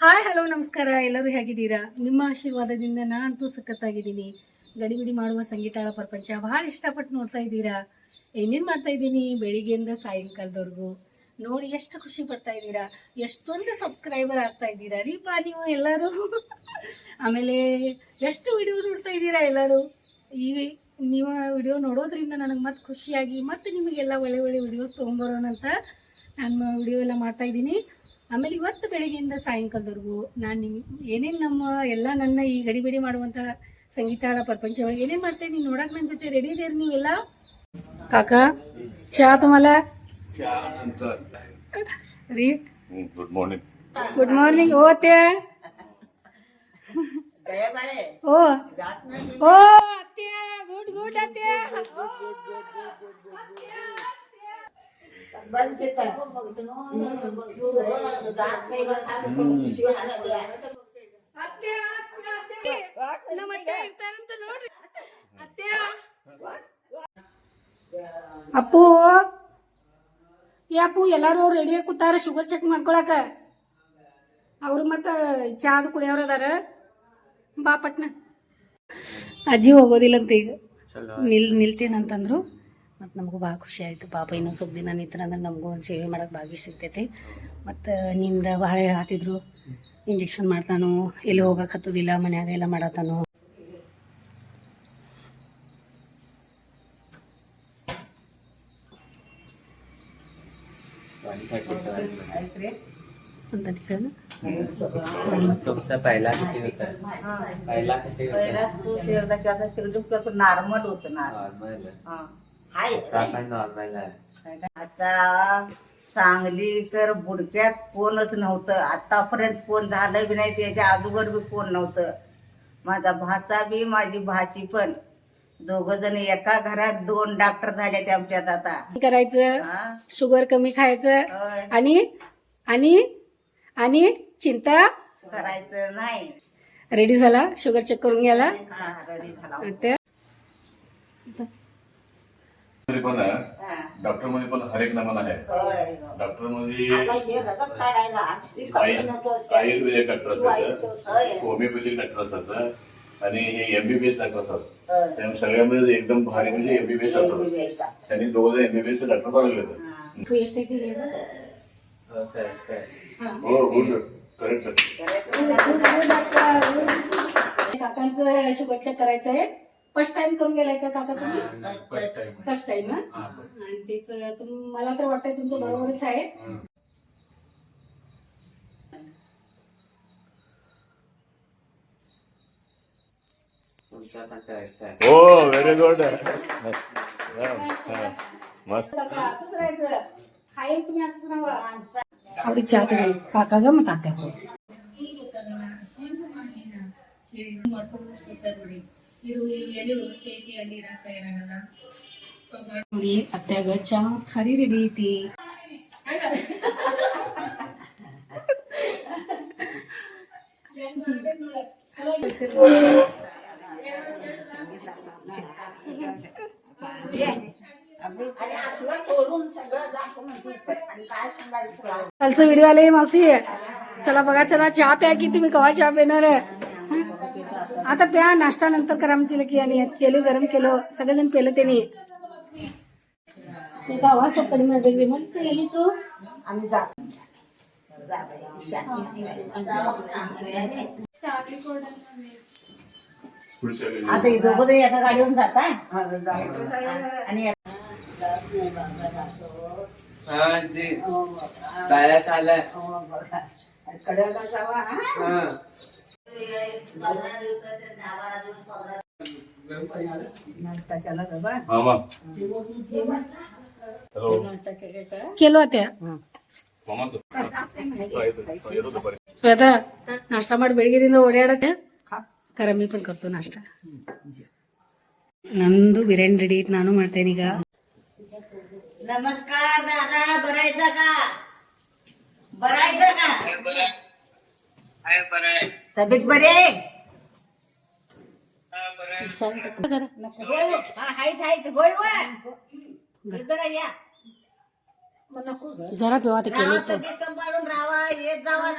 Hi, hello, ನಮಸ್ಕಾರ. ಎಲ್ಲರೂ ಹೇಗಿದ್ದೀರಾ? ನಿಮ್ಮ ಆಶೀರ್ವಾದದಿಂದ ನಾನಂತೂ ಸಖತ್ತಾಗಿದ್ದೀನಿ. ಗಡಿಬಿಡಿ ಮಾಡುವ ಸಂಗೀತಾಳ ಪ್ರಪಂಚ ಬಹಳ ಇಷ್ಟಪಟ್ಟು ನೋಡ್ತಾ ಇದ್ದೀರಾ? ಏನೇನು ಮಾಡ್ತಾ ಇದ್ದೀನಿ? ಬೆಳಿಗ್ಗೆಯಿಂದ ಸಾಯಂಕಾಲದವರೆಗೂ. ನೋಡಿ ಎಷ್ಟು ಖುಷಿ ಪಡ್ತಾ ಇದ್ದೀರಾ? ಎಷ್ಟೊಂದು ಸಬ್ಸ್ಕ್ರೈಬರ್ ಆಗ್ತಾ ಇದ್ದೀರಾ? ರೀಪಾ ನೀವು ಎಲ್ಲರೂ. ಆಮೇಲೆ ಎಷ್ಟು ವಿಡಿಯೋ ನೋಡ್ತಾ ಇದ್ದೀರಾ ಎಲ್ಲರೂ? ಈ ನೀವು ವಿಡಿಯೋ ನೋಡೋದ್ರಿಂದ ನನಗೆ ಮತ್ತೆ ಖುಷಿಯಾಗಿ ಮತ್ತೆ ನಿಮಗೆಲ್ಲ ಒಳ್ಳೆ ಒಳ್ಳೆ ವಿಡಿಯೋಸ್ ತೊಗೊಂಬರೋಣ ಅಂತ ನಾನು ವಿಡಿಯೋ ಎಲ್ಲ ಮಾಡ್ತಾ ಇದ್ದೀನಿ. ಆಮೇಲೆ ಇವತ್ತು ಬೆಳಗ್ಗೆಯಿಂದ ಸಾಯಂಕಾಲದವರೆಗೂ ನಾನು ನಿಮ್ಮ ಏನೇನು ನಮ್ಮ ಎಲ್ಲ ನನ್ನ ಈ ಗಡಿಬಿಡಿ ಮಾಡುವಂಥ ಸಂಗೀತ ಪ್ರಪಂಚ ಒಳಗೆ ಏನೇನು ಮಾಡ್ತೇನೆ ನೀವು ನೋಡಕ್ಕೆ ನನ್ನ ಜೊತೆ ರೆಡಿ ಇದೀರಿ ನೀವೆಲ್ಲ? ಕಾಕ ಚಾ ತಮಲ ರೀ. ಗುಡ್ ಮಾರ್ನಿಂಗ್ ಗುಡ್ ಮಾರ್ನಿಂಗ್ ಓ ಅತ್ತೆ. ಓ. ಓ ಅತ್ತೆ ಗುಡ್ ಗುಡ್ ಅತ್ತೆ ಅಪ್ಪು. ಏ ಅಪ್ಪು ಎಲ್ಲಾರು ರೆಡಿಯಾಗಿ ಕೂತಾರ ಶುಗರ್ ಚೆಕ್ ಮಾಡ್ಕೊಳಕ? ಅವ್ರು ಮತ್ತ ಚಾದ ಅದು ಕುಡಿಯೋರು ಅದಾರ. ಬಾ ಪಟ್ನ. ಅಜ್ಜಿ ಹೋಗೋದಿಲ್ಲಂತ ಈಗ. ನಿಲ್ ನಿಲ್ತೇನಂತಂದ್ರು ಮತ್ತು ನಮಗೂ ಭಾಳ ಖುಷಿ ಆಯಿತು ಪಾಪ ಇನ್ನೊಂದು ಸ್ವಲ್ಪ ದಿನ ನಿಂತಂದ್ರೆ ನಮಗೂ ಒಂದು ಸೇವೆ ಮಾಡೋಕೆ ಭಾಗ್ಯ ಸಿಗ್ತೈತಿ ಮತ್ತು ನಿಂದ ಭಾಳ ಹೇಳತ್ತಿದ್ರು ಇಂಜೆಕ್ಷನ್ ಮಾಡ್ತಾನು ಎಲ್ಲಿ ಹೋಗಕ್ಕೆ ಹತ್ತೋದಿಲ್ಲ ಮನ್ಯಾಗ ಎಲ್ಲ ಮಾಡತ್ತಾನು ಅಂತ ಸರ್ तुमचा पहिला किती होता पहिला किती पहिला होता तू शेरदा केला तिरडूपला तो नॉर्मल होत ना नॉर्मल हाय आता पण नॉर्मल आहे. आता सांगली तर बुडक्यात कोणच नव्हतं. आतापर्यंत कोण झालं बी नाही त्याच्या अगोदर बी कोण नव्हतं. माझा भाचा बी माझी भाची पण. दोघ जण एका घरात दोन डॉक्टर झाले ते आमच्यात आता. करायचं? हा? शुगर कमी खायचं होय. आणि आणि आणि चिंता? करायचं नाही. रेडी झाला? शुगर चेक करून घ्यायला? हा, ready झाला. ते पण डॉक्टरमध्ये पण हरेक नमन आहे. डॉक्टरमध्ये आयुर्वेदिक डॉक्टर असतात. होमिओपॅथिक डॉक्टर असतात. आणि हे एमबीबीएस डॉक्टर असतात. त्या सगळ्यामध्ये एकदम भारी म्हणजे एमबीबीएस डॉक्टर त्यांनी दोघं एमबीबीएस डॉक्टर बनवले होते हो. गुड करेक्ट काकांचं शुभेच्छा करायचं आहे फर्स्ट टाइम करून गेलाय का काका तुम्ही? फर्स्ट टाइम ना आणि तेच तुम- मला तर वाटतंय तुमचं बरोबरच आहे. हो व्हेरी गुड मस्त. काका, असंच राहायचं. खायला तुम्ही असंच राहा चहा तुम्ही काका ग मग तात्या ನೋಡಿ ಅತ್ಯಾಗ ಚಾ ಖಾರಿ ರೆಡಿ ಐತಿ आणि असलं सोडून सगळं जायचं म्हणतेस आणि काय सांगायचं तुला? कालचं व्हिडिओ आले मावशी चला बघा चला चहा प्या की तुम्ही कवा चहा पिणार आता प्या नाश्ता नंतर करा आमची लकी आणि यात केलं गरम केलं सगळेजण पेलं त्याने. ती? गावा सकाळी तू जात आता हे दोघं तरी गाडीवरून जाताय. आणि हो, कड्याला जावा हा. हा पंधरा दिवसाचे दहा बारा दिवस पंधरा नाश्ता बाबा मामा हॅलो केलो त्या मामा येतो येतो दुपारी ಶ್ವೇತಾ ನಾಷ್ಟ ಮಾಡಿ ಬೆಳಗ್ಗೆದಿಂದ ಓಡಾಡತ್ತೆ ಕರ मी पण करतो नाश्ता ನಂದು ಬಿರ್ಯಾನಿ ರೆಡಿ ಐತಿ ನಾನು ಮಾಡ್ತೇನೆ ಈಗ नमस्कार दादा बरायचा का बरायचा का तब्येत बरी आहे? जरा. होय. हा, आहेत आहेत होय होय इधर या. जरा पिवा ते केले बी सांभाळून राहावा येत जावा.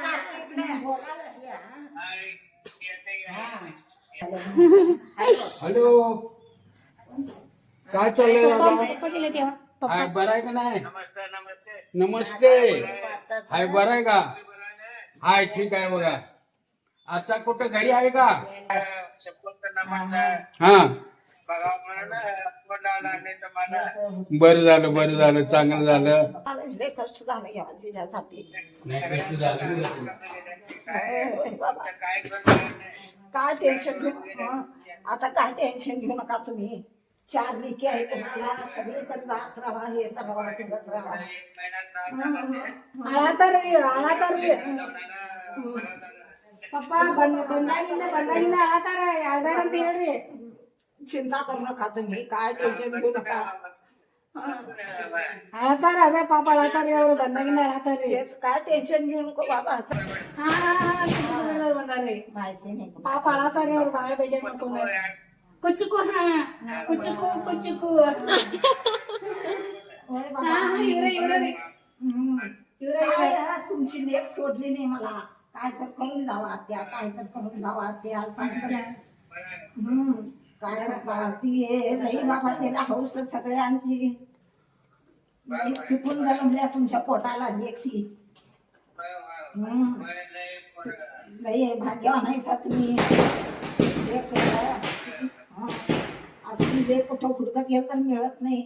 हॅलो. काय चाललंय दादा? पप्पा गेले तेव्हा. हाय बरं आहे का नाही? नमस्ते हाय बरं आहे का? हाय ठीक आहे बघा. आता कुठं घरी आहे का? हा. बरं झालं बरं झालं चांगलं झालं. लय कष्ट झालं या तिच्यासाठी नाही कष्ट झालं काय टेन्शन घेऊ? हं? आता काय टेन्शन घेऊ नका तुम्ही. चार लेकी आहे तुम्हाला. सगळीकडे जात राहा हे राहा फिरत राहा आळा तर आळा तर. ಪಪ್ಪ ಬಂದ ಬಂದಾಗಿಂದ ಬಂದಾಗಿಂದ ಅಳತಾರ ಯಾಳ್ಬೇಡ ಅಂತ ಹೇಳ್ರಿ चिंता करू नका तुम्ही काय टेन्शन घेऊ नका हं? ಅಳತಾರ ಅದೇ ಪಾಪ ಅಳತಾರ್ರಿ ಅವ್ರು ಬಂದಾಗಿಂದ ಅಳತಾರ್ರಿ तेच काय टेन्शन घेऊ नको बाबा ಹಾ ಹಾ ಹಾ ಚಿಕ್ಕಮಗಳೂರು ಬಂದಾರ್ರಿ माहिती नाही ಪಾಪ ಅಳತಾರ್ರಿ ಅವ್ರು ಬಾಳ ಬೇಜಾರ್ ಮಾಡ್ಕೊಂಡಾರ ಕುಚ್ಚುಕು ಹಾ ಕುಚ್ಚುಕು ಕುಚ್ಚುಕು ಹಾ ಹಾ ಇವ್ರ ಇವ್ರ ರೀ ಇವ್ರ ಇವ್ರ काय हा, तुमची लेख सोडली नाही मला काय तर करून जावा त्या काय तर करून जावा त्या हम्म काय करता ती लई बाबा तिला हौस सगळ्यांची. एक चुकून जन्मल्या तुमच्या पोटाला देखी हम्म. लई भाग्यवान म्हणायचा सा तुम्ही. असली लेख कुठं फुटकत गेलं तर मिळत नाही.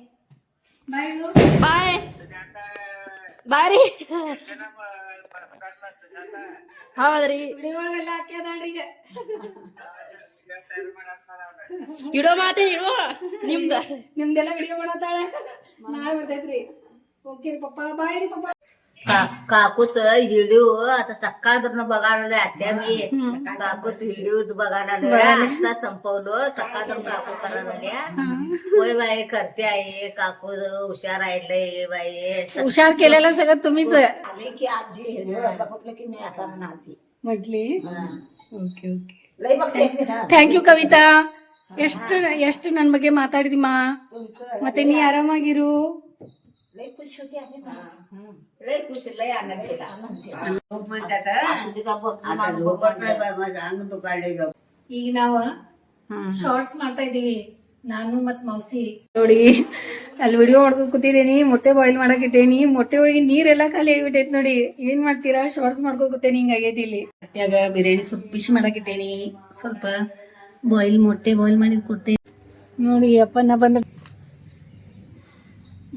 बाय. बारी. ಹೌದ್ರಿ. ವಿಡಿಯೋ ಹಾಕ್ಯದಾಳ್ರಿ ಈಗ? ಇಡೋ ಮಾಡತ್ತೀನಿ ಇಡೋ. ನಿಮ್ದ. ನಿಮ್ದೆಲ್ಲ ವಿಡಿಯೋ ಮಾಡತ್ತಾಳೆ ನಾಳೆ ಬರ್ತೈತ್ರಿ. ಓಕೆ ಪಪ್ಪ. ಬಾಯ್ ರೀ ಪಪ್ಪ. काकूच व्हिडिओ आता सकाळ बघायला लागलोय आत्या मी काकूच व्हिडिओ बघायला लागलोय आता संपवलो सकाळ काकू करायला लागल्या होय बाई करते आहे काकू हुशार आहे बाई हुशार केलेलं सगळं तुम्हीच आले की आजी हे बघितलं की मी आता म्हणाली म्हटली ಓಕೆ ಓಕೆ लई बघते ना ಥ್ಯಾಂಕ್ ಯು ಕವಿತಾ ಎಷ್ಟು ಎಷ್ಟು ನನ್ನ ಬಗ್ಗೆ ಮಾತಾಡಿದಿಮ್ಮ तुमचं ಮತ್ತೆ ನೀ ಆರಾಮಾಗಿರು लई खुश होती आहे ना लय खुश लय आनंद केला अंग दुखायले ಈಗ ನಾವು ಶಾರ್ಟ್ಸ್ ಮಾಡ್ತಾ ಇದೀವಿ ನಾನು ಮತ್ ಮೌಸಿ ನೋಡಿ ಅಲ್ಲಿ ವಿಡಿಯೋ ಮಾಡ್ಕೊಂಡು ಕೂತಿದ್ದೀನಿ ಮೊಟ್ಟೆ ಬಾಯ್ಲ್ ಮಾಡಕ್ ಇಟ್ಟೇನಿ ಮೊಟ್ಟೆ ಒಳಗೆ ನೀರೆಲ್ಲ ಖಾಲಿ ಆಗಿಬಿಟ್ಟೈತಿ ನೋಡಿ ಏನ್ ಮಾಡ್ತೀರಾ ಶಾರ್ಟ್ಸ್ ಮಾಡ್ಕೊಂಡ್ ಕೂತೇನಿ ಹಿಂಗಾಗೈತಿ ಇಲ್ಲಿ ಮತ್ಯಾಗ ಬಿರಿಯಾನಿ ಸ್ವಲ್ಪ ಫಿಶ್ ಮಾಡಕ್ ಇಟ್ಟೇನಿ ಸ್ವಲ್ಪ ಬಾಯ್ಲ್ ಮೊಟ್ಟೆ ಬಾಯ್ಲ್ ಮಾಡಿ ಕೊಡ್ತೇನೆ ನೋಡಿ ಅಪ್ಪನ ಬಂದ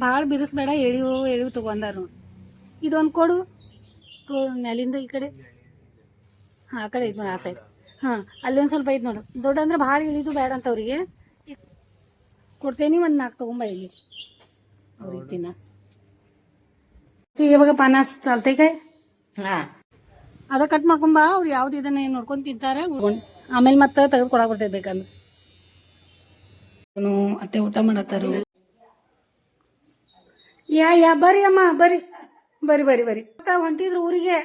ಭಾಳ ಬಿರಿಸ್ಬೇಡ ಎಳಿವು ಎಳಿವು ನೋಡಿ. ಇದೊಂದು ಕೊಡು. ತೋ ನೆಲಿಂದ ಈ ಕಡೆ. ಹಾಂ ಆ ಕಡೆ ಐತೆ ನೋಡಿ ಆ ಸೈಡ್ ಹಾಂ ಅಲ್ಲಿ ಒಂದು ಸ್ವಲ್ಪ ಐತೆ ನೋಡು. ದೊಡ್ಡ ಅಂದ್ರೆ ಭಾಳ ಇಳಿದು ಬೇಡ ಅಂತ ಅವ್ರಿಗೆ ಕೊಡ್ತೇನೆ ಒಂದು ನಾಲ್ಕು ತೊಗೊಂಬ ಇಲ್ಲಿ. ಅವ್ರಿಗೆ ತಿನ್ನ ಇವಾಗ ಪನಾಸ್ ಚಾಲ್ತೈತೆ हा ಅದ ಕಟ್ ಮಾಡ್ಕೊಂಬ ಅವ್ರು ಯಾವ್ದು ಇದನ್ನ ನೋಡ್ಕೊಂಡ್ ತಿಂತಾರೆ ಆಮೇಲೆ ಮತ್ತೆ ತೆಗೆದು ಕೊಡಾಕ್ ಬರ್ತೈತೆ ಬೇಕಂದ್ರೆ. ಅತ್ತೆ ಊಟ ಮಾಡತ್ತಾರು. ಯಾ ಯಾ ಬರ್ರಿ ಅಮ್ಮ ಬರ್ರಿ. ಬರ್ರಿ ಬರ್ರಿ ಬರ್ರಿ. ಹೊಂಟಿದ್ರು ಊರಿಗೆ?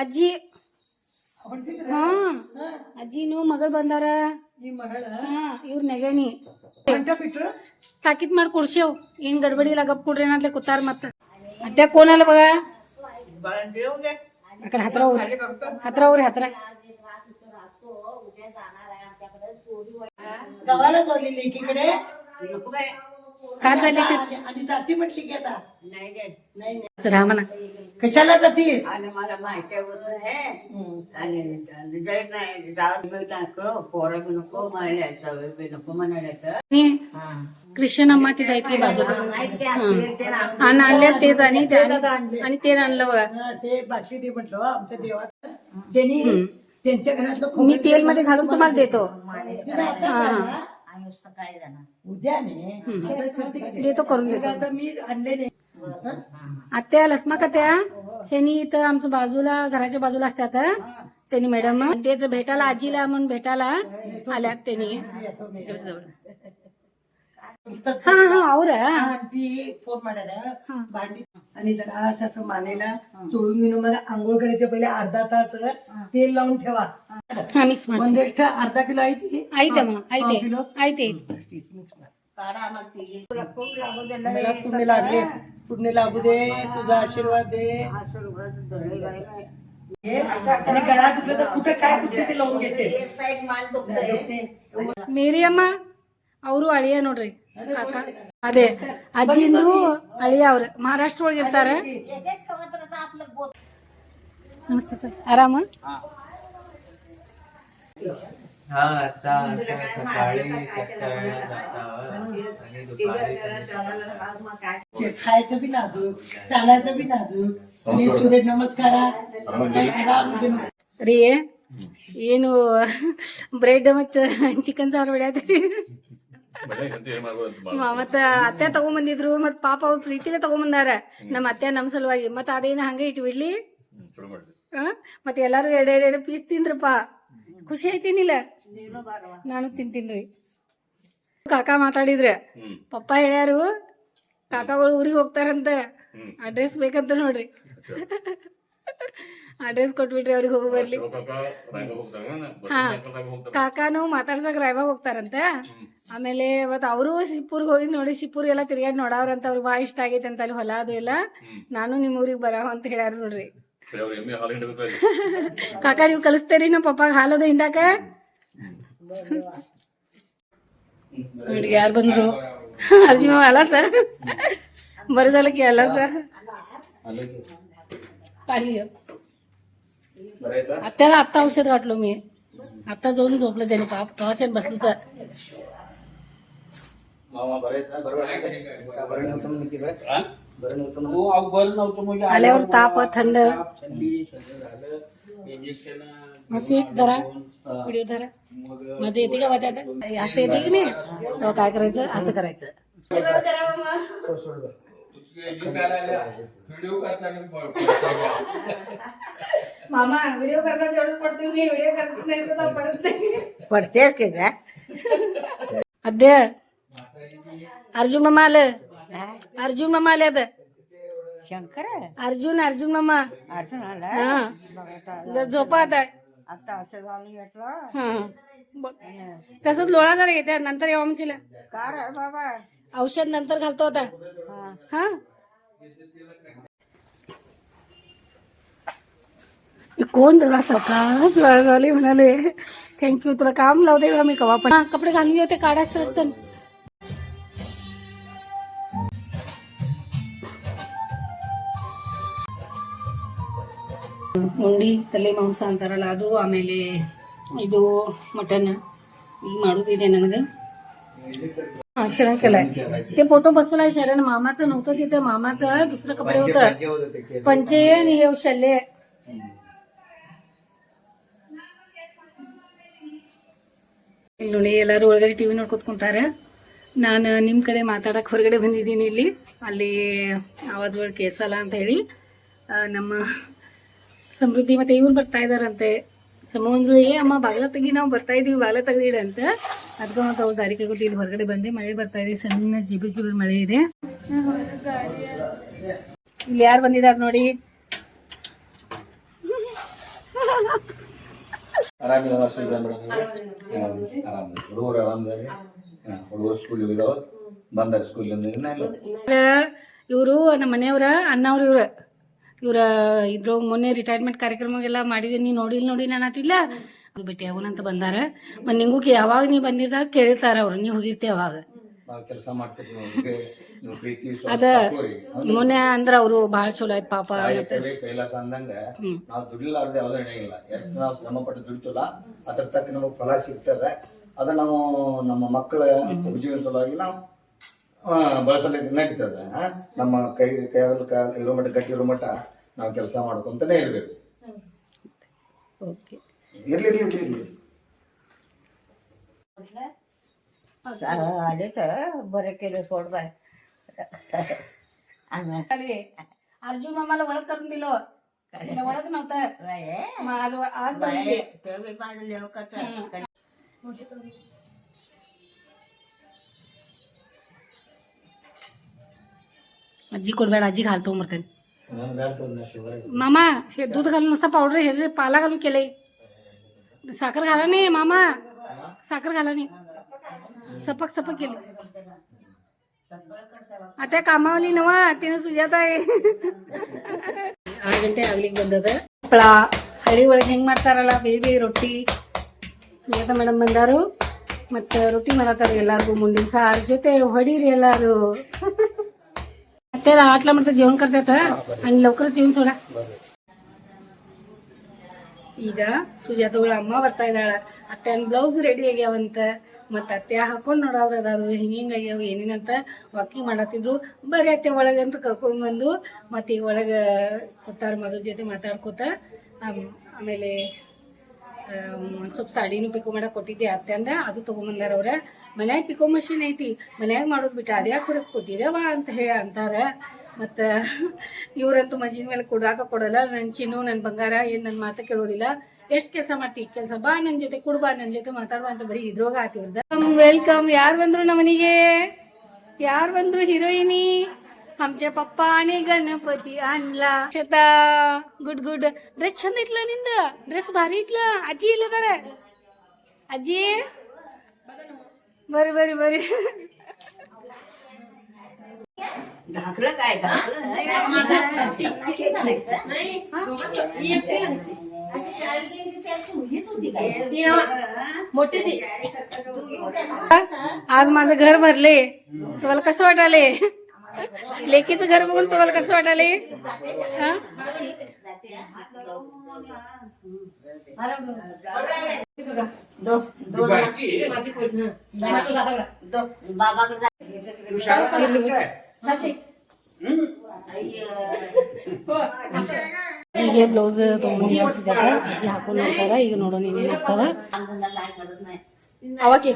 ಅಜ್ಜಿ. ಹಾ. ಅಜ್ಜಿನು ನೀವು ಮಗಳು ಬಂದಾರ? ಹಾ ಇವ್ರ ನೆಗೇನಿ ತಾಕಿತ್ ಮಾಡಿ ಕೊಡ್ಸೇವ್ ಏನ್ ಗಡ್ಬಡಿ ಇಲ್ಲ ಗಪ್ ಕೊಡ್ರಿ ಏನಂತ ಕೂತಾರ ಮತ್ತ. ಅದ್ಯಾಕ ಕೋನಲ್ಲ ಬಗ ಅಕಡೆ ಹತ್ರ ಹೋಗ್ರಿ ಹತ್ರ ಹೋಗ್ರಿ ಹತ್ರ. ಗವಾಲ ತೋರ್ಲಿಲ್ಲ ಈ ಕಡೆ? का चालली तीस? आणि जाती म्हटली की आता? नाही रामना कशाला जातीस? आणि मला माहिती आहे आणि जाईत नाही जाऊन बी नको पोरं बी नको म्हणायचं बी नको म्हणायचं आणि ख्रिश्चन अम्मा तिथं आहेत की बाजूला? माहिती ना आणि आणल्या तेच आणि ते आणि आणि ते आणलं बघा. हा, ते बाटली दे म्हटलं आमच्या देवात त्यांनी त्यांच्या घरातलं मी तेल मध्ये घालून तुम्हाला देतो. आता जाणार. आम्ही सकाळी जाणार. उद्या ने? देतो करून देतो. आता मी आणले नाही. हा? आत्या लसमा का त्या ह्यांनी इथं आमच्या बाजूला घराच्या बाजूला असतात त्यांनी मॅडम तेच भेटायला आजीला म्हणून भेटायला आल्यात त्यांनी. जवळ. तर ಹಾ ಹಾ ಅವ್ರ आंटी फोन ಮಾಡ್ಯಾರ भांडी आणि जरा असं असं मानेला चोळून घेऊन मला आंघोळ करायच्या पहिले अर्धा तास तेल लावून ठेवा ಹಾ ಮಿಕ್ಸ್ ಮಾಡಿ ಒಂದೆಷ್ಟ अर्धा किलो आहे ती ಐತಮ್ಮ ಐತೆ किलो ಐತೆ ಐತೆ काढा आम्हाला तिघी तुला खूप लागू दे लय. मला पुण्य लागले पुण्य लागू दे तुझा आशीर्वाद दे आशीर्वाद दे, बाई, बाई. हे, आणि गळा दुखलं तर कुठे काय कुठे ते लावून घेते एक साइड मान दुखते दुखते. ಮೇರಿ ಅಮ್ಮ ಅವರು ಅಳಿಯ ನೋಡ್ರಿ ಕಾಕ ಅದೇ ಅಜ್ಜಿಂದು ಅಳಿಯ ಅವ್ರ ಮಹಾರಾಷ್ಟ್ರ ಒಳಗೆ ಇರ್ತಾರೆ येतेच कवा तर आता आपलं बोट ನಮಸ್ತೆ ಸರ್ ಆರಾಮ हा आता असं सकाळी चक्कर जाता आणि दुपारी जे खायचं बी नाजूक चालायचं बी नाजूक आणि सूर्य नमस्कारा आराम ರೀ ಏನು ಬ್ರೆಡ್ ಮತ್ತು ಚಿಕನ್ ಸಾರು ಹೊಡ್ಯಾದ್ರಿ ಮತ್ತ ಅತ್ತೆ ತಗೊಂಬಂದಿದ್ರು ಮತ್ ಪಾಪ ಅವ್ರ ಪ್ರೀತಿಲೆ ತಗೊಂಬಂದಾರ. ನಮ್ಮ ಅತ್ತೆ ನಮ್ ಸಲುವಾಗಿ. ಮತ್ತ ಅದೇನ ಹಂಗ ಇಟ್ಟು ಬಿಡ್ಲಿ? ಹ್ಮ್, ಶುರು ಮಾಡಿದ್ವಿ ಆ? ಮತ್ ಎಲ್ಲಾರು ಎರಡ್ ಎರಡ್ ಎರಡ್ ಪೀಸ್ ತಿಂದ್ರಪ್ಪ. ಖುಷಿ ಐತಿನಿಲ್ಲ ನಾನು ತಿಂತೀನ್ರಿ ಕಾಕಾ ಮಾತಾಡಿದ್ರ ಪಪ್ಪ ಹೇಳ್ಯಾರು ಕಾಕಾಗಳು ಊರಿಗೆ ಹೋಗ್ತಾರಂತ. ಅಡ್ರೆಸ್ ಬೇಕಂತ ನೋಡ್ರಿ. ಅಡ್ರೆಸ್ ಕೊಟ್ಬಿಟ್ರಿ ಅವ್ರಿಗೆ ಹೋಗಿ ಬರ್ಲಿ. ಹಾ. ಕಾಕಾನು ಮಾತಾಡ್ಸಕ್ ರೈವಾಗ ಹೋಗ್ತಾರಂತೆ. ಆಮೇಲೆ ಇವತ್ತು ಅವರು ಶಿಪ್ಪುರ್ಗೆ ಹೋಗಿ ನೋಡಿ ಶಿಪ್ಪೂರ್ ಎಲ್ಲ ತಿರ್ಗಾಡಿ ನೋಡವ್ರಂತ ಅವ್ರಿಗೆ ಭಾಳ ಇಷ್ಟ ಆಗೈತೆ ಅಂತ ಅಲ್ಲಿ ಹೊಲ ಅದು ಎಲ್ಲ. ನಾನು ನಿಮ್ ಊರಿಗೆ ಬರಾವ ಅಂತ ಹೇಳ್ಯಾರ ನೋಡ್ರಿ. ಕಾಕಾ ಅವ್ರು ಎಮ್ಮೆ ಹಾಲು ಹಿಂಡಬೇಕು ಅಲ್ಲಿ ನೀವು ಕಲಿಸ್ತೇರಿ ನಮ್ಮ ಪಪ್ಪಾಗ ಹಾಲದು ಹಿಂಡಾಕ? ನೋಡಿ ಯಾರು ಬಂದ್ರು? ಅರ್ಜುನ ಅಲ್ಲ ಸರ್? ಬರೋದಲ್ಲಕ್ಕೆ ಅಲ್ಲ ಸರ್? भरायचा आत्ता आता औषध वाटलो मी. आता जाऊन झोपलं त्याने पाप तेव्हाच्यान बसलो तर. आल्यावर ताप थंड. ताप, व्हिडिओ धरा. माझं येते का माझ्या असं येते की नाही? काय करायचं? असं करायचं. व्हिडिओ करताना मामा व्हिडिओ करतात तेवढंच पडतो मी व्हिडिओ करत नाही तर पडत नाही. पडतेच की काय? अद्य अर्जुन मामा आलं. अर्जुन मामा आले आता. शंकर? अर्जुन अर्जुन मामा. अर्जुन आला? हा. जर झोपा आता. आता औषध घालून घेतलं. हा. बघ. तसंच लोळा जरा घेते नंतर येऊ आमचीला. का रे बाबा? औषध नंतर घालतो आता हा कोण जरा सकाळच वेळ झाली म्हणाले थँक्यू तुला काम लावते का मी कवा पण हा, कपडे घालून घेते काढा शर्ट तर. ಉಂಡಿ ತಲೆ ಮಾಂಸ ಅಂತಾರಲ್ಲ ಅದು ಆಮೇಲೆ ಇದು ಮಟನ್ ಈಗ ಮಾಡೋದಿದೆ ನನಗೆ हा शरण ते फोटो बसवलाय शरण मामाचं नव्हतं तिथे मामाचं दुसरं कपडे होतं पंचे आणि हे शल्ले ಇಲ್ಲಿ ನೋಡಿ ಎಲ್ಲರೂ ಒಳಗಡೆ ಟಿವಿ ನೋಡ್ಕೊತ ಕುಂತಾರ ನಾನು ನಿಮ್ಮ ಕಡೆ ಮಾತಾಡಕ್ ಹೊರಗಡೆ ಬಂದಿದ್ದೀನಿ ಇಲ್ಲಿ ಅಲ್ಲಿ ಆವಾಜ್ ಒಳಗೆ ಕೇಸಲ್ಲ ಅಂತ ಹೇಳಿ ಆ, ನಮ್ಮ ಸಮೃದ್ಧಿ ಮತ್ತೆ ಇವ್ರು ಬರ್ತಾ ಇದಾರಂತೆ ಸಮುದ್ರ ಏ ಅಮ್ಮ ಬಾಗಲ ತೆಗಿ ನಾವು ಬರ್ತಾ ಇದೀವಿ ಬಾಗಿಲ ತೆಗ್ದಿಡ ಅಂತ. ಅದಕ್ಕೆ ಮತ್ತೆ ಅವ್ರು ದಾರಿ ಕೈಗೊಟ್ಟು ಇಲ್ಲಿ ಹೊರಗಡೆ ಬಂದೆ. ಮಳೆ ಬರ್ತಾ ಇದೆ ಸಣ್ಣ ಜಿಬಿ ಜಿಬಿ ಮಳೆ ಇದೆ. ಇಲ್ಲಿ ಯಾರು ಬಂದಿದಾರ ನೋಡಿ? ಇವರು ನಮ್ಮ ಮನೆಯವ್ರ ಅಣ್ಣವ್ರ ಇವ್ರ. ಇವ್ರ ಇದ್ರೊಳಗೆ ಮೊನ್ನೆ ರಿಟೈರ್ಮೆಂಟ್ ಕಾರ್ಯಕ್ರಮಗೆಲ್ಲ ಮಾಡಿದೀನಿ ನೋಡಿಲ್ ನೋಡಿ ಅನ್ನತಿಲ್ಲ ಅದು ಭೇಟಿ ಆಗೋಣಂತ ಬಂದಾರ. ಮತ್ತೆ ನಿಂಗೂ ಯಾವಾಗ ನೀ ಬಂದಿದ್ದಾಗ ಕೇಳಿರ್ತಾರ ಅವ್ರು ನೀ ಹೋಗಿರ್ತಿ ಅವಾಗ ನಾವು ನೀವು ನೀವು ಅದ ಮೊನ್ನೆ ಅಂದ್ರ ಅವರು ಭಾಳ ಚಲೋ ಆಯ್ತು ಪಾಪ. ಕೈಲಾಸ ಅಂದಂಗ ನಾವು ದುಡಿಲಾರ್ದೆ ಯಾವ್ದು ನಡೆಯಂಗಿಲ್ಲ ಎಷ್ಟು ನಾವು ಶ್ರಮ ಪಟ್ಟು ದುಡಿತಲ್ಲ ಅದ್ರ ತಕ್ಕ ನಮಗೆ ಫಲ ಸಿಗ್ತದೆ. ಅದ ನಾವು ನಮ್ಮ ಮಕ್ಕಳ ಸಲುವಾಗಿ ನಾವು ಬಳಸಲಿಕ್ಕೆ ನಡೀತದೆ ಆ? ನಮ್ಮ ಕೈ ಕೈಯಲ್ಲಿ ಕ ಇರೋ ಮಟ್ಟ ಗಟ್ಟಿ ಇರೋ ಮಟ್ಟ ನಾವು ಕೆಲಸ ಮಾಡ್ಕೊಂತಾನೆ ಇರ್ಬೇಕು ಓಕೆ ಇರ್ಲಿ ಇರ್ಲಿ ಇರ್ಲಿ ಇರ್ಲಿ आले तर बरं केलं सोड बाय अर्जुन मामाला ओळख करून दिलो त्याला ओळख नव्हतं मग आज आज बघितली आजी कोडब्याड आजी घालतो मरते ನಾನು ಬ್ಯಾಡ ತಗೊಂಡೆ ಶುಗರ್ मामा हे दूध घालून नुसता पावडर हे जे पाला घालून केलंय साखर घाला नाही मामा साखर घाला नाही सपक सपक केली आता कामावली नवा तिने ಸುಜಾತ ಆರು ಗಂಟೆ ಆಗ್ಲಿಕ್ಕೆ ಬಂದದ ಹಪ್ಪಳ ಹಳ್ಳಿ ಒಳಗೆ ಹೆಂಗ್ ಮಾಡ್ತಾರಲ್ಲ ಬೇರೆ ಬೇರೆ ರೊಟ್ಟಿ ಸುಜಾತ ಮೇಡಮ್ ಬಂದಾರು ಮತ್ತ ರೊಟ್ಟಿ ಮಾಡತ್ತಾರ ಎಲ್ಲಾರ್ಗು ಮುಂದಿನ ಸಾರ್ ಜೊತೆ ಹೊಡೀರಿ ಎಲ್ಲಾರು ಮತ್ತೆ ಆಟ್ಲ ಮಾಡ್ಸ ಜೀವನ್ ಕರ್ತೈತ ಹಂಗೆ ಲೌಕರ ಜೀವನ್ ಸೋಡ ಈಗ ಸುಜಾತಗಳ ಅಮ್ಮ ಬರ್ತಾ ಇದ್ದಾಳ. ಅತ್ತೆನ್ ಬ್ಲೌಸ್ ರೆಡಿ ಆಗ್ಯಾವಂತ. ಮತ್ತೆ ಅತ್ತೆ ಹಾಕೊಂಡ್ ನೋಡವ್ರ ಅದಾರು. ಹಿಂಗೆ ಹಿಂಗೆ ಆಗ್ಯಾವ ಏನೇನಂತ ವಾಕಿಂಗ್ ಮಾಡತ್ತಿದ್ರು ಬರೀ ಅತ್ತೆ ಒಳಗಂತ ಕರ್ಕೊಂಡ್ ಬಂದು ಮತ್ತೆ ಈಗ ಒಳಗ ಕೂತಾರ ಮಗಳ ಜೊತೆ ಮಾತಾಡ್ಕೋತ. ಆಮೇಲೆ ಆಮ್, ಒಂದ್ ಸ್ವಲ್ಪ ಸಾಡಿನೂ ಪಿಕೋ ಮಾಡಕ್ಕೆ ಕೊಟ್ಟಿದ್ದೆ ಅತ್ತೆ ಅಂದ. ಅದು ತಗೊಂಬಂದಾರ ಅವ್ರ. ಮನ್ಯಾಗ ಪಿಕೋ ಮಷಿನ್ ಐತಿ, ಮನ್ಯಾಗ ಮಾಡೋದು ಬಿಟ್ಟು ಅದ್ಯಾಕೆ ಕೊಡಕ್ ಕೊಟ್ಟಿರವ ಅಂತ ಹೇಳಿ ಅಂತಾರ. ಮತ್ತ ಇವರಂತೂ ಮಷಿನ್ ಮೇಲೆ ಕೊಡ್ರಾಕ ಕೊಡಲ್ಲ ನನ್ನ ಚಿನ್ನು ನನ್ನ ಬಂಗಾರ, ಏನು ನನ್ನ ಮಾತು ಕೇಳೋದಿಲ್ಲ. ಎಷ್ಟು ಕೆಲಸ ಮಾಡ್ತಿ? ಕೆಲಸ ಬಾ ನನ್ನ ಜೊತೆ ಕೊಡ್ಬಾ ನನ್ನ ಜೊತೆ ಮಾತಾಡುವ ಅಂತ ಬರೀ ಇದ್ರೋಗ ಆತಿವ್ರದ ವೆಲ್ಕಮ್ ಯಾರು ಬಂದ್ರು ನಮ್ಮನಿಗೆ? ಯಾರು ಬಂದ್ರು ಹೀರೋಯಿನಿ? ಹಂಚೆ ಪಪ್ಪ ಆನೆ ಗಣಪತಿ ಅನ್ಲಾ ಶತಾ ಗುಡ್ ಗುಡ್. ಡ್ರೆಸ್ ಚಂದ ಇತ್ಲ ನಿಂದ? ಡ್ರೆಸ್ ಭಾರಿ ಐತ್ಲ? ಅಜ್ಜಿ ಇಲ್ಲದಾರ ಅಜ್ಜಿ? बरी बरी बरी ढाकलं काय आज माझं घर भरले तुम्हाला कसं वाटाले लेकीचं घर बघून तुम्हाला कसं वाटाले हा? दो दोन दो बाबाकडे जा. तू शाळा कशी काय? ಹೀಗೆ ಬ್ಲೌಸ್ ತಗೊಂಡು ಸುಜಾತ ಅಜ್ಜಿ ಹಾಕೊಂಡು ನೋಡ್ತಾರ ಈಗ ನೋಡೋಣ ಏನೇನ್ ಆಗ್ತಾವ अंगाला काय करत नाही ಅವಾಕಿ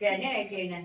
त्याने आहे की नाही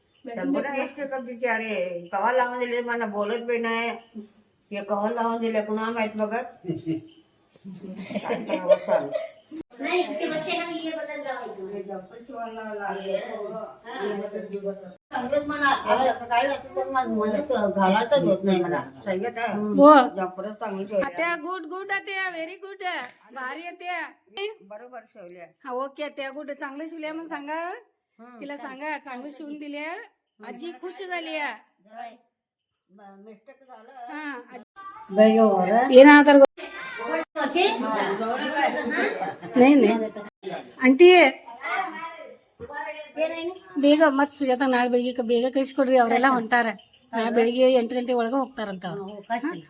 शंभर बिचारे कवा लावून दिले मला बोलत बी नाही हे। कवा लावून दिले कुणा माहीत बघा त्या गुड गुड त्या व्हेरी गुड भारी त्या बरोबर शिवल्या ओके त्या गुड चांगलं शिवल्या मग सांगा. तिला सांगा चांगलं शिवून दिल्या आजी खुश झाली आहे. मिस्टेक झालं हा आजी- ಏನಾದ್ರು नहीं नहीं ಆಂಟಿ ಬೇಗ ಮತ್ ಸುಜಾತ ನಾಳೆ ಬೆಳಿಗ್ಗೆ ಬೇಗ ಕಳಿಸ್ಕೊಡ್ರಿ ಅವರೆಲ್ಲ ಹೊಂಟಾರ ನಾಳೆ ಬೆಳಿಗ್ಗೆ ಎಂಟು ಗಂಟೆ ಒಳಗೆ ಹೋಗ್ತಾರಂತ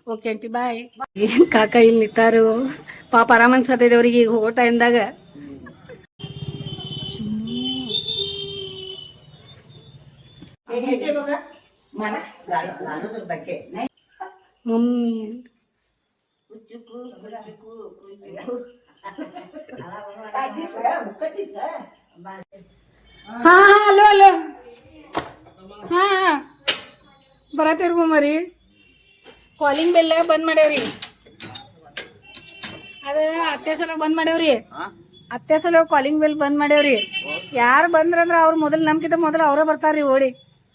ಓಕೆ ಆಂಟಿ ಬಾಯ್ ಕಾಕ ಇಲ್ಲಿ ನಿಂತಾರು ಪಾಪ ಆರಾಮ ಅನ್ಸತೈತೆ ಅವ್ರಿಗೆ ಈಗ ಹೋಗೋ ಟೈಮ್ದಾಗ ಗಾಳೋದ್ರ ಬಗ್ಗೆ. ಮಮ್ಮಿ. ಹಾ ಹಾ ಅಲೋ ಅಲೋ ಹಾ ಹಾ. ಬರತ್ತಿರ್ಗು ಮರಿ. ಕಾಲಿಂಗ್ ಬೆಲ್ಲ ಬಂದ್ ಮಾಡ್ಯಾವ್ರಿ. ಅದ ಅತ್ತೆ ಸಲ ಬಂದ್ ಮಾಡ್ಯಾವ್ರಿ. ಅತ್ತೆ ಸಲ ಕಾಲಿಂಗ್ ಬೆಲ್ ಬಂದ್ ಮಾಡ್ಯಾವ್ರಿ. ಯಾರು ಬಂದ್ರಂದ್ರ ಅವ್ರ ಮೊದಲು ನಮ್ಕಿಂತ ಮೊದಲು ಅವರೇ ಬರ್ತಾರ್ರಿ ಓಡಿ.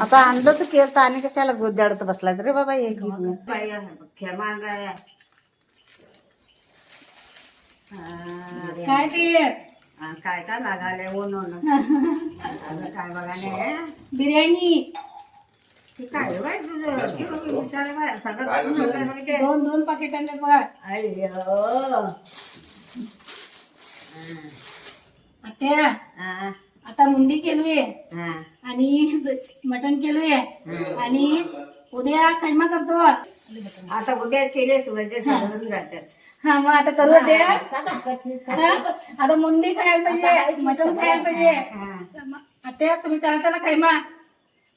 आता आणलं तर केलं आणि कशाला गुद्दाडत बसलात रे बाबा एक काय ते? काय काय लागाले ऊन काय बघा नाही बिर्याणी. काय बाय तुझं? सगळं. दोन दोन पाकिट आणले बघा. अय्यो. आत्या. आता मुंडी केलोय. हा. आणि मटन केलोय. आणि उद्या खैमा करतो. आता उद्या केले म्हणजे साधारण जातात हा मग आता करू हा? आता मुंडी खायला पाहिजे मटन खायला पाहिजे. आत्या तुम्ही करायचा ना खैमा.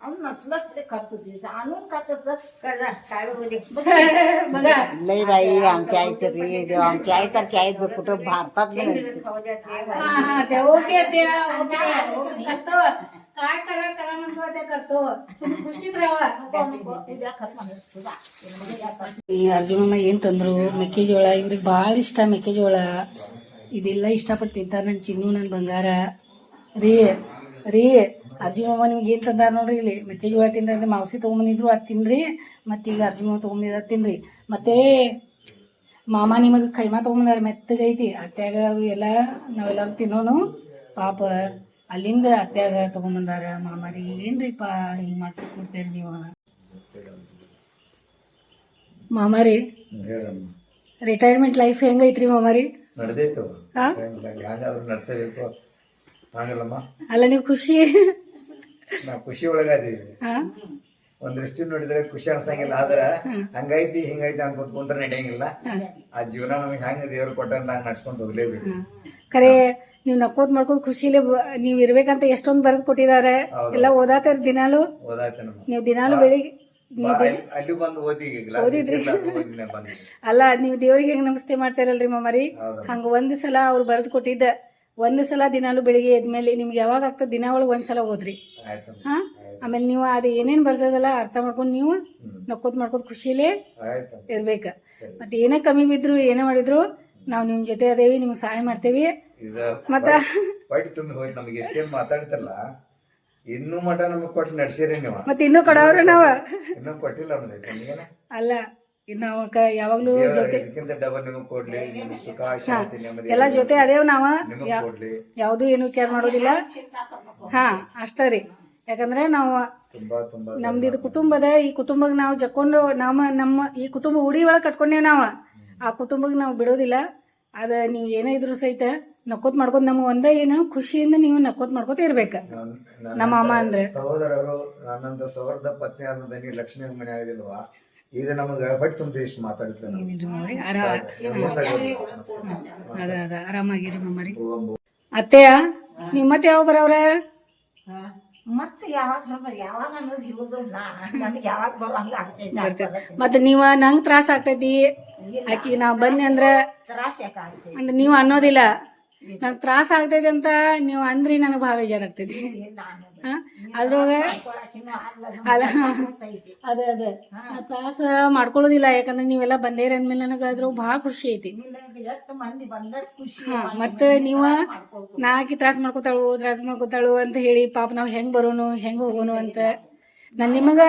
आणून नसलंच ते खर्च होते आणून काचाचं कर जा, काय बघू दे. बघा लई बाई आमच्या आईचं रे देव आमच्या आईसारखी आई जर कुठं भारतात नाही खाऊ द्या, ते बाई. हा हा ते ओके ते ओके करतो काय करा करा म्हणतो ते करतो तुम्ही ಖುಷಿದ್ ರಾವ उद्या खत म्हणून तुझा ಈ ಅರ್ಜುನಮ್ಮ ಏನು ತಂದ್ರು ಮೆಕ್ಕೆಜೋಳ ಇವ್ರಿಗೆ ಭಾಳ ಇಷ್ಟ ಮೆಕ್ಕೆಜೋಳ ಇದೆಲ್ಲ ಇಷ್ಟಪಟ್ಟು ತಿಂತಾರೆ ನನ್ನ ಚಿನ್ನು ನನ್ನ ಬಂಗಾರ ರೀ ರೀ ಅರ್ಜುನಮ್ಮ ನಿಮ್ಗೆ ಏನು ತಂದಾರ ನೋಡ್ರಿ ಇಲ್ಲಿ? ಮೆಕ್ಕೆಜೋಳ ತಿನ್ರಿ ಅಂದ್ರೆ ಮಾವಸಿ ತೊಗೊಂಬಂದಿದ್ರು ಅದು ತಿನ್ರಿ. ಮತ್ತು ಈಗ ಮಾವ ತೊಗೊಂಬಂದಿದ್ದು ಅದು ತಿನ್ರಿ. ಮತ್ತೆ ಮಾಮ ನಿಮಗೆ ಕೈಮಾ ತೊಗೊಂಬಂದಾರ ಮೆತ್ತಗೈತಿ ಅತ್ಯಾಗ ಅವು ಎಲ್ಲ ನಾವೆಲ್ಲರೂ ತಿನ್ನೋನು. ಪಾಪ ಅಲ್ಲಿಂದ ಅತ್ಯಾಗ ತೊಗೊಂಬಂದಾರ ಮಾಮಾರಿ ಏನ್ರಿಪ್ಪ ಹಿಂಗೆ ಹಿಂಗ್ ಕೊಡ್ತೀರಿ ನೀವು? ಮಾಮಾರಿ ರಿಟೈರ್ಮೆಂಟ್ ಲೈಫ್ ಹೆಂಗೈತ್ರಿ ಮಾಮಾರಿ ನಡೆದೈತು ಅಲ್ಲ ನೀವು ಖುಷಿ. ನಾವು ಖುಷಿ ಒಳಗಾದೀವಿ ಹಾ? ಒಂದ್ ದೃಷ್ಟಿ ನೋಡಿದ್ರೆ ಖುಷಿ ಅನ್ಸಂಗಿಲ್ಲ ಆದ್ರ ಹಂಗೈತಿ ಹಿಂಗೈತಿ ಅನ್ಕೊಂತ ಕುಂತ್ರ ನಡೆಯಂಗಿಲ್ಲ. ಆ ಜೀವನ ನಮಗೆ ಹೆಂಗ ದೇವ್ರ ಕೊಟ್ಟಾರ ಹಂಗ ನಡ್ಸ್ಕೊಂಡ್ ಹೋಗ್ಲೇಬೇಕು. ಖರೆ ನೀವ್ ನಕ್ಕೋದ್ ಮಾಡ್ಕೋದ್ ಖುಷಿಲೇ ನೀವ್ ಇರ್ಬೇಕಂತ ಎಷ್ಟೊಂದ್ ಬರೆದ್ ಕೊಟ್ಟಿದ್ದಾರೆ ಹೌದು. ಎಲ್ಲ ಓದಾತಾರ ದಿನಾಲು? ನೀವ್ ನೀವು ದಿನಾಲು ಬೆಳಿಗ್ಗೆ ಅಲ್ಲಿ- ನೀವು ದೇವ್ರಿಗೆ ಹೆಂಗ್ ನಮಸ್ತೆ ಮಾಡ್ತಾರಲ್ರಿ ಮಮ್ಮರಿ. ಹಂಗ ಒಂದ್ ಸಲ ಅವ್ರು ಬರೆದ್ ಕೊಟ್ಟಿದ್ದ. ಒಂದ್ ಸಲ ದಿನಾಲು ಬೆಳಿಗ್ಗೆ ಎದ್ಮೇಲೆ ನಿಮ್ಗೆ ಯಾವಾಗ ಆಗ್ತದೆ? ದಿನ ಒಳಗೆ ಒಂದ್ಸಲ ಓದ್ರಿ ಆಯ್ತು ಹಾ? ಆಮೇಲೆ ನೀವು ಅದು ಏನೇನ್ ಬರ್ತದಲ್ಲ ಅರ್ಥ ಮಾಡ್ಕೊಂಡು ನೀವು ನಕ್ಕೋದ್ ಮಾಡ್ಕೋದು ಖುಷಿಲೇ ಇರ್ಬೇಕ. ಮತ್ತೆ ಏನೇ ಕಮ್ಮಿ ಬಿದ್ರು ಏನೇ ಮಾಡಿದ್ರು ನಾವು ನಿಮ್ ಜೊತೆ ಅದೇವಿ ನಿಮ್ಗೆ ಸಹಾಯ ಮಾಡ್ತೇವಿ. ಮತ್ತೆ? ಮಾತಾಡ್ತಲ್ಲ. ಇನ್ನೂ ಮಠ ನಮಗೆ ಕೊಟ್ಟು ನಡೆಸಿರಿ ನೀವು. ಮತ್ತೆ ಇನ್ನೂ ಕೊಡೋರು ನಾವು. ಇನ್ನೂ ಕೊಟ್ಟಿಲ್ಲ ಅಲ್ಲ ಇದ್ ನಾವು ಕ- ಯಾವಾಗ್ಲೂ ಜೊತೆ ಇದಕ್ಕಿಂತ ಡಬಲ್ ನಿಮಗ್ ಕೊಡ್ಲಿ ಸುಖ ಶಾಂತಿ ನೆಮ್ಮದಿ ಎಲ್ಲ ಜೊತೆ ಅದೇವ್ ನಾವ ನಿಮಗ್ ಕೊಡ್ಲಿ. ಯಾವ್ದು ಏನು ವಿಚಾರ ಮಾಡೋದಿಲ್ಲ. ಹಾ ಅಷ್ಟೇ ರೀ. ಯಾಕಂದ್ರೆ ನಾವು ನಮ್ದು ಇದು ಕುಟುಂಬದ ಈ ಕುಟುಂಬಕ್ಕೆ ನಾವು ಜಕ್ಕೊಂಡು ನಮ್ಮ ನಮ್ಮ ಈ ಕುಟುಂಬ ಉಡಿ ಒಳಗೆ ಕಟ್ಕೊಂಡೇವ್ ನಾವು. ಆ ಕುಟುಂಬಕ್ಕೆ ನಾವು ಬಿಡೋದಿಲ್ಲ. ಅದ ನೀವು ಏನೇ ಇದ್ರು ಸಹಿತ ನಕ್ಕೋತ್ ಮಾಡ್ಕೋತ ನಮ್ಗೆ ಒಂದ ಏನು ಖುಷಿಯಿಂದ ನೀವು ನಕ್ಕೋತ್ ಮಾಡ್ಕೋತ ಇರ್ಬೇಕ. ನಮ್ಮ ಅಮ್ಮ ಅಂದ್ರೆ. ಸಹೋದರರು ನನ್ನಂತ ಸಹೋದರ ಪತ್ನಿ ಆದ ನೀವು ಲಕ್ಷ್ಮಿ ಮನೆ ಆಗಿಲ್ವಾ? ಇದು ನಮಗ ಹೊಟ್ಟೆ ತುಂಬ ಇಷ್ಟು ಅದ ಅದ. ಆರಾಮಾಗಿರಿ ನಾವು. ಅತ್ತೆಯ? ನಿಮ್ಮ ಮತ್ತೆ ಯಾವ ಬರವ್ರ? ಮತ್ತೆ ಯಾವಾಗ ಅನ್ನೋದು ನನಗೆ ಆಗ್ತೈತೆ. ಮತ್ತ ನೀವ ನಂಗ್ ತ್ರಾಸ ಆಗ್ತೈತಿ. ಆಕಿ ನಾವ್ ಬನ್ನಿ ಅಂದ್ರ ತ್ರಾಸ ಆಗ್ತೈತಿ? ಅಂದ್ರ ನೀವ್ ಅನ್ನೋದಿಲ್ಲ. ನಂಗ್ ತ್ರಾಸ ಆಗ್ತೈತಿ ಅಂತ ನೀವು ಅಂದ್ರಿ ನನಗ್ ಭಾಳ ಬೇಜಾರಾಗ್ತೈತಿ. ಹಾ ಅದ್ರೊಳಗ ಅಲ್ಲ ಅದ ಅದೇ. ನಾ ತ್ರಾಸ ಮಾಡ್ಕೊಳ್ಳೋದಿಲ್ಲ ಯಾಕಂದ್ರೆ ನೀವೆಲ್ಲ ಬಂದೇರಿ ಅಂದ್ಮೇಲೆ ನನಗೆ ಅದ್ರ ಭಾಳ ಖುಷಿ ಐತಿ. ಮತ್ತ ನೀವ ನಾಕಿ ತ್ರಾಸ ಮಾಡ್ಕೊತಾಳು ತ್ರಾಸ ಮಾಡ್ಕೊತಾಳು ಅಂತ ಹೇಳಿ ಪಾಪ ನಾವು ಹೆಂಗ್ ಬರೋನು ಹೆಂಗ್ ಹೋಗೋನು ಅಂತ. ನಾನು ನಿಮಗ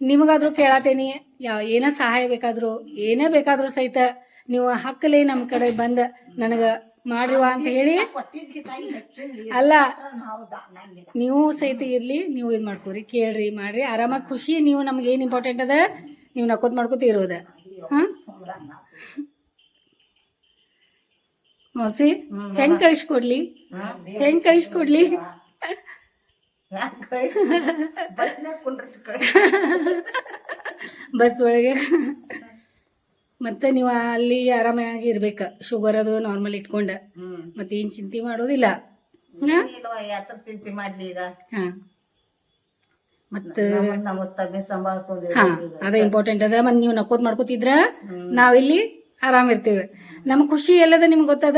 ನಿಮಗಾದ್ರೂ ಕೇಳತೇನಿ ಯಾವ ಏನ ಸಹಾಯ ಬೇಕಾದ್ರು ಏನೇ ಬೇಕಾದ್ರೂ ಸಹಿತ ನೀವು ಹಕ್ಕಲೇ ನಮ್ಮ ಕಡೆ ಬಂದ ನನಗ ಮಾಡ್ರುವ ಅಂತ ಹೇಳಿ. ಅಲ್ಲ ನೀವು ಸಹಿತ ಇರ್ಲಿ ನೀವು ಇದು ಮಾಡ್ಕೋರಿ ಕೇಳ್ರಿ ಮಾಡ್ರಿ. ಆರಾಮಾಗಿ ಖುಷಿ ನೀವು ನಮ್ಗೆ ಏನು ಇಂಪಾರ್ಟೆಂಟ್ ಅದ? ನೀವು ನಕ್ಕೋತ್ ಮಾಡ್ಕೋತ ಇರೋದ. ಮಸಿ ಮೋಸಿ ಹೆಂಗ್ ಕಳಿಸ್ಕೊಡ್ಲಿ? ಹೆಂಗ್ ಕಳಿಸ್ಕೊಡ್ಲಿ? ಬಸ್ ಒಳಗೆ. ಮತ್ತೆ ನೀವು ಅಲ್ಲಿ ಆರಾಮಾಗಿ ಇರ್ಬೇಕ. ಶುಗರ್ ಅದು ನಾರ್ಮಲ್ ಇಟ್ಕೊಂಡ. ಮತ್ತೆ ಏನ್ ಚಿಂತೆ ಮಾಡೋದಿಲ್ಲ. ಯಾತ್ರ ಚಿಂತೆ ಮಾಡ್ಲಿ ಈಗ? ಹಾ. ಮತ್ತ ಅದ ಇಂಪಾರ್ಟೆಂಟ್ ಅದ. ಮತ್ ನೀವು ನಕ್ಕೋದ್ ಮಾಡ್ಕೋತಿದ್ರ ನಾವಿಲ್ಲಿ ಆರಾಮ್ ಇರ್ತೇವೆ. ನಮ್ ಖುಷಿ ಎಲ್ಲದ ನಿಮ್ಗೆ ಗೊತ್ತದ?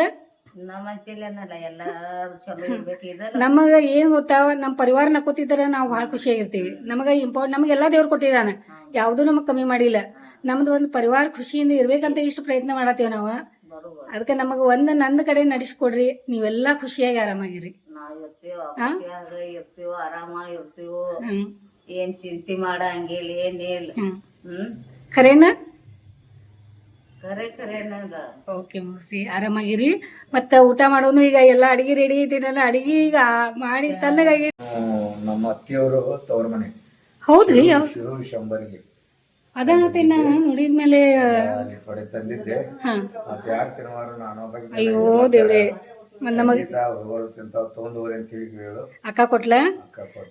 ನಮಗ ಏನ್ ಗೊತ್ತಾವ ನಮ್ ಪರಿವಾರ ನಕ್ಕೋತಿದ್ರ ನಾವ್ ಬಹಳ ಖುಷಿಯಾಗಿರ್ತೀವಿ. ನಮಗ ಇಂಪಾರ್ಟ್ ನಮ್ಗೆಲ್ಲಾ ದೇವ್ರು ಕೊಟ್ಟಿದಾನ. ಯಾವ್ದು ನಮಗ್ ಕಮ್ಮಿ ಮಾಡಿಲ್ಲ. ನಮ್ದು ಒಂದು ಪರಿವಾರ ಖುಷಿಯಿಂದ ಇರ್ಬೇಕಂತ ಇಷ್ಟು ಪ್ರಯತ್ನ ಮಾಡತ್ತೇವ್ ನಾವು. ಅದಕ್ಕೆ ನಮಗ ಒಂದ್ ನಂದ್ ಕಡೆ ನಡೆಸ್ಕೊಡ್ರಿ ನೀವೆಲ್ಲಾ ಖುಷಿಯಾಗಿ ಆರಾಮಾಗಿರಿ. ಇರ್ತೀವೋ ಇರ್ತೀವೋ ಆರಾಮಾಗಿ ಇರ್ತೀವೋ. ಏನ್ ಚಿಂತೆ ಮಾಡಂಗಿಲ್ಲ ಏನಿಲ್ಲ ಹ್ಮ್. ಹ್ಮ್? ಖರೇನ? ಖರೆ ಖರೆ ನಂಗ ಓಕೆ ಮುಗಿಸಿ ಆರಾಮಾಗಿರಿ. ಮತ್ತ ಊಟ ಮಾಡೋನು ಈಗ ಎಲ್ಲಾ ಅಡಿಗೆ ರೆಡಿ ಐತಿನಲ್ಲ ಅಡಿಗೆ ಈಗ ಮಾಡಿ ತಣ್ಣಗಾಗಿ ನಮ್ಮ ಅತ್ತಿಯವರು ತವ್ರ ಮನೆ. ಹೌದ್ರಿ ಶಿರು ಶಂಬರ್ಗಿ. ಅದನ್ನತ್ತೆ ನಾನು ನೋಡಿದ್ಮೇಲೆ ತಂದಿದ್ದೆ. ಹಾ. ಮತ್ತೆ ಯಾರು ತಿನ್ನವಾರು ನಾನು ಒಬ್ಬಾಕಿ ಅಯ್ಯೋ ದೇವ್ರೆ. ಮತ್ ನಮಗ್ ಅಕ್ಕ ಕೊಟ್ಲ?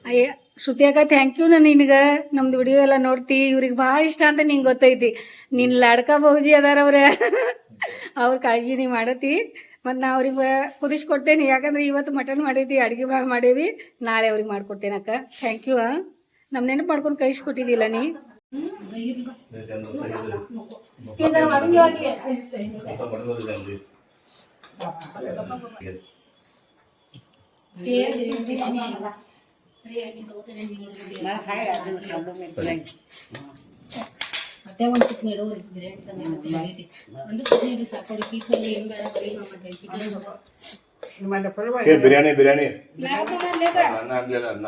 ಅಯ್ಯ ಶ್ರುತಿ ಅಕ್ಕ ಥ್ಯಾಂಕ್ ಯು ನಾನು ನಿನಗ. ನಮ್ದು ವಿಡಿಯೋ ಎಲ್ಲ ನೋಡ್ತಿ. ಇವ್ರಿಗೆ ಭಾಳ ಇಷ್ಟ ಅಂತ ನಿಂಗೆ ಗೊತ್ತೈತಿ. ನಿನ್ ಲಾಡ್ಕ ಬಹುಜಿ ಅದಾರ ಅವ್ರ. ಅವ್ರ ಕಾಳಜಿ ನೀ ಮಾಡತಿ. ಮತ್ ನಾ ಅವ್ರಿಗೆ ಕುದಿಸ್ಕೊಡ್ತೇನೆ ಯಾಕಂದ್ರೆ ಇವತ್ತು ಮಟನ್ ಮಾಡೈತಿ ಅಡಿಗೆ ಭಾಳ ಮಾಡೇವಿ. ನಾಳೆ ಅವ್ರಿಗೆ ಮಾಡ್ಕೊಡ್ತೇನೆ ಅಕ್ಕ. ಥ್ಯಾಂಕ್ ಯು ನಮ್ ನೆನಪು ಮಾಡ್ಕೊಂಡು ಕಳಿಸ್ಕೊಟ್ಟಿದ್ದಿಲ್ಲ ನೀ? ಮತ್ತೆ ಒಂದು ಚಿಕ್ಕ ನೆಡೋರು ಇದ್ದೀರಿ ಅಂತ ಒಂದು ಹದಿನೈದು ಸಾಕು ಅವ್ರಿಗೆ ಪೀಸಲ್ಲಿ ಹೆಂಗ ಬರೀ ಬಿರಿಯಾನಿ ಬಿರಿಯಾನಿ. ಅನ್ನ ಅನ್ನ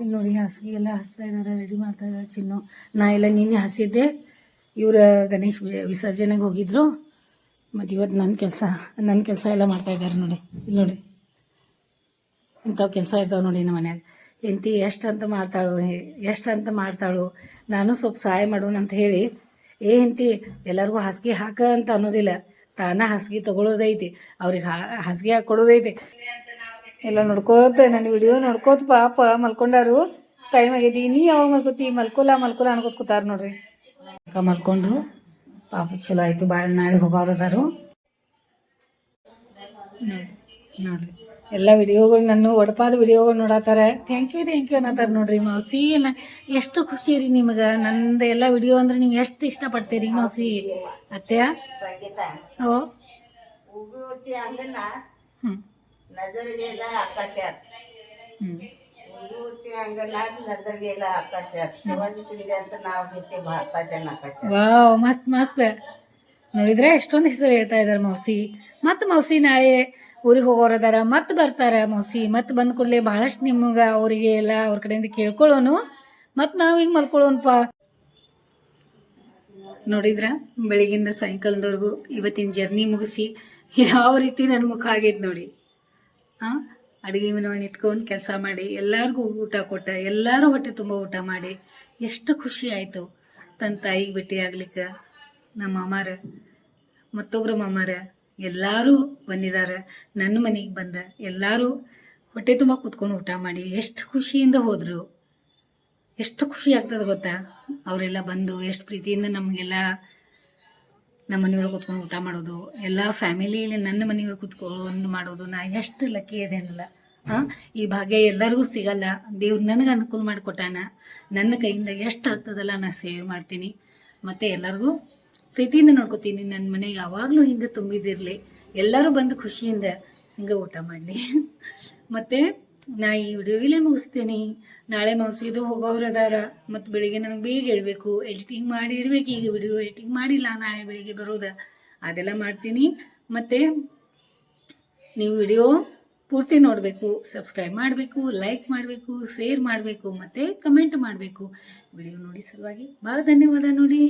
ಇಲ್ಲಿ ನೋಡಿ, ಹಾಸಿಗೆ ಎಲ್ಲ ಹಸ್ತಾ ರೆಡಿ ಮಾಡ್ತಾ ಇದಾರೆ ಚಿನ್ನು. ನಾ ಎಲ್ಲ ನಿನ್ನೆ ಹಸಿದ್ದೆ. ಇವ್ರ ಗಣೇಶ್ ವಿಸರ್ಜನೆಗೆ ಹೋಗಿದ್ರು. ಮತ್ತು ಇವತ್ತು ನನ್ನ ಕೆಲಸ ನನ್ನ ಕೆಲಸ ಎಲ್ಲ ಮಾಡ್ತಾ ಇದ್ದಾರೆ ನೋಡಿ. ಇಲ್ಲಿ ನೋಡಿ. ಇಂಥವು ಕೆಲಸ ಇರ್ತಾವೆ ನೋಡಿ ನಮ್ಮ ಮನ್ಯಾಗ. ಎಂತಿ ಎಷ್ಟು ಅಂತ ಮಾಡ್ತಾಳು ಎಷ್ಟು ಅಂತ ಮಾಡ್ತಾಳು, ನಾನು ಸ್ವಲ್ಪ ಸಹಾಯ ಮಾಡೋಣ ಅಂತ ಹೇಳಿ, ಏ ಎಂತಿ ಎಲ್ಲರಿಗೂ ಹಾಸಿಗೆ ಹಾಕ ಅಂತ ಅನ್ನೋದಿಲ್ಲ. ತಾನ ಹಾಸಿಗೆ ತಗೊಳ್ಳೋದೈತಿ ಅವ್ರಿಗೆ ಹಾಸಿಗೆ ಹಾಕಿ ಕೊಡೋದೈತಿ ಎಲ್ಲ ನೋಡ್ಕೋತ ನನ್ನ ವಿಡಿಯೋ ನೋಡ್ಕೋತ ಪಾಪ ಮಲ್ಕೊಂಡಾರು. ಟೈಮ್ ಆಗಿದೆ ನೀ ಯಾವಾಗ ಮಲ್ಕೋತಿ? ಮಲ್ಕೊಲ ಮಲ್ಕೊಲ ಅನ್ಕೋತ ಕೂತಾರ ನೋಡ್ರಿ. ಅಕ್ಕ ಮಲ್ಕೊಂಡ್ರು. ಪಾಪ ಚಲೋ ಆಯ್ತು. ಭಾಳ ನಾಳೆ ನೋಡಿ ನೋಡ್ರಿ ಎಲ್ಲ ವಿಡಿಯೋಗಳು ನನ್ನ ಒಡಪಾದ ವಿಡಿಯೋಗಳು ನೋಡತ್ತಾರೆ ಥ್ಯಾಂಕ್ ಯು ಥ್ಯಾಂಕ್ ಯು ಅನ್ನತ್ತಾರ ನೋಡ್ರಿ ಮೌಸಿ ಎಷ್ಟು ಖುಷಿ ರೀ ನಿಮ್ಗೆ. ನಂದು ಎಲ್ಲ ವಿಡಿಯೋ ಅಂದ್ರೆ ನೀವು ಎಷ್ಟು ಇಷ್ಟಪಡ್ತೀರಿ ಮೌಸಿ ಅತ್ಯಾ ಓ. ಹ್ಞೂ ಆಕಾಶ ಮೂರ್ತಿ ಆಕಾಶ ಅಂತ. ನಾವು ಗೀತೆ ಭಾರತ ಜನ ವಾವ್ ಮಸ್ತ್ ಮಸ್ತ್. ನೋಡಿದ್ರೆ ಎಷ್ಟೊಂದು ಹೆಸರು ಹೇಳ್ತಾ ಇದಾರೆ ಮೌಸಿ. ಮತ್ತೆ ಮೌಸಿ ನಾಳೆ ಊರಿಗೆ ಹೋಗೋರದಾರ ಮತ್ತೆ ಬರ್ತಾರ ಮೌಸಿ. ಮತ್ತೆ ಬಂದ ಕೂಡಲೇ ಬಹಳಷ್ಟು ನಿಮ್ಗ ಅವರಿಗೆ ಎಲ್ಲ ಅವ್ರ ಕಡೆಯಿಂದ ಕೇಳ್ಕೊಳ್ಳೋನು. ಮತ್ತೆ ನಾವ್ ಹಿಂಗ್ ಮಲ್ಕೊಳ್ಳೋಣಪ್ಪ? ನೋಡಿದ್ರ ಬೆಳಿಗಿಂದ ಸಾಯಂಕಾಲದವರೆಗೂ ಇವತ್ತಿನ ಜರ್ನಿ ಮುಗಿಸಿ ಯಾವ ರೀತಿ ನನ್ನ ಮುಖ ಆಗೈತ್ ನೋಡಿ. ಹಾ? ಅಡುಗೆ ಮನೆ ನಿಂತ್ಕೊಂಡು ಕೆಲಸ ಮಾಡಿ, ಎಲ್ಲರಿಗೂ ಊಟ ಕೊಟ್ಟ, ಎಲ್ಲರೂ ಹೊಟ್ಟೆ ತುಂಬ ಊಟ ಮಾಡಿ, ಎಷ್ಟು ಖುಷಿ ಆಯಿತು. ತನ್ನ ತಾಯಿಗೆ ಭೇಟಿ ಆಗ್ಲಿಕ್ಕೆ ನಮ್ಮ ಮಾಮಾರ, ಮತ್ತೊಬ್ರು ಮಾಮಾರ ಎಲ್ಲರೂ ಬಂದಿದ್ದಾರೆ ನನ್ನ ಮನೆಗೆ ಬಂದ, ಎಲ್ಲರೂ ಹೊಟ್ಟೆ ತುಂಬ ಕೂತ್ಕೊಂಡು ಊಟ ಮಾಡಿ, ಎಷ್ಟು ಖುಷಿಯಿಂದ ಹೋದರು. ಎಷ್ಟು ಖುಷಿ ಆಗ್ತದೆ ಗೊತ್ತಾ? ಅವರೆಲ್ಲ ಬಂದು, ಎಷ್ಟು ಪ್ರೀತಿಯಿಂದ ನಮಗೆಲ್ಲ ನಮ್ಮ ಮನೆಯೊಳಗೆ ಕೂತ್ಕೊಂಡು ಊಟ ಮಾಡೋದು, ಎಲ್ಲ ಫ್ಯಾಮಿಲಿಯಲ್ಲಿ ನನ್ನ ಮನೆಯೊಳಗೆ ಕೂತ್ಕೊಂಡು ಮಾಡೋದು, ನಾ ಎಷ್ಟು ಲಕ್ಕಿ ಅದೇನಲ್ಲ ಹಾಂ ಈ ಭಾಗ್ಯ ಎಲ್ಲರಿಗೂ ಸಿಗಲ್ಲ. ದೇವ್ರು ನನಗೆ ಅನುಕೂಲ ಮಾಡಿಕೊಟ್ಟಾನ. ನನ್ನ ಕೈಯಿಂದ ಎಷ್ಟು ಆಗ್ತದಲ್ಲ ನಾನು ಸೇವೆ ಮಾಡ್ತೀನಿ. ಮತ್ತು ಎಲ್ಲರಿಗೂ ಪ್ರೀತಿಯಿಂದ ನೋಡ್ಕೊತೀನಿ. ನನ್ನ ಮನೆ ಯಾವಾಗಲೂ ಹಿಂಗೆ ತುಂಬಿದಿರಲಿ. ಎಲ್ಲರೂ ಬಂದು ಖುಷಿಯಿಂದ ಹಿಂಗೆ ಊಟ ಮಾಡಲಿ. ಮತ್ತು ನಾ ಈ ವಿಡಿಯೋ ಇಲ್ಲೇ ಮುಗಿಸ್ತೀನಿ. ನಾಳೆ ಮೌಸಿದು ಹೋಗೋರು ಅದಾರ. ಮತ್ತು ಬೆಳಿಗ್ಗೆ ನನಗೆ ಬೇಗ ಹೇಳಬೇಕು ಎಡಿಟಿಂಗ್ ಮಾಡಿ ಇಡ್ಬೇಕು ಈಗ ವಿಡಿಯೋ ಎಡಿಟಿಂಗ್ ಮಾಡಿಲ್ಲ, ನಾಳೆ ಬೆಳಿಗ್ಗೆ ಬರೋದ. ಅದೆಲ್ಲ ಮಾಡ್ತೀನಿ. ಮತ್ತು ನೀವು ವಿಡಿಯೋ ಪೂರ್ತಿ ನೋಡಬೇಕು ಸಬ್ಸ್ಕ್ರೈಬ್ ಮಾಡಬೇಕು ಲೈಕ್ ಮಾಡಬೇಕು ಶೇರ್ ಮಾಡಬೇಕು, ಮತ್ತು ಕಮೆಂಟ್ ಮಾಡಬೇಕು. ವಿಡಿಯೋ ನೋಡಿ ಸಲುವಾಗಿ. ಭಾಳ ಧನ್ಯವಾದ ನೋಡಿ.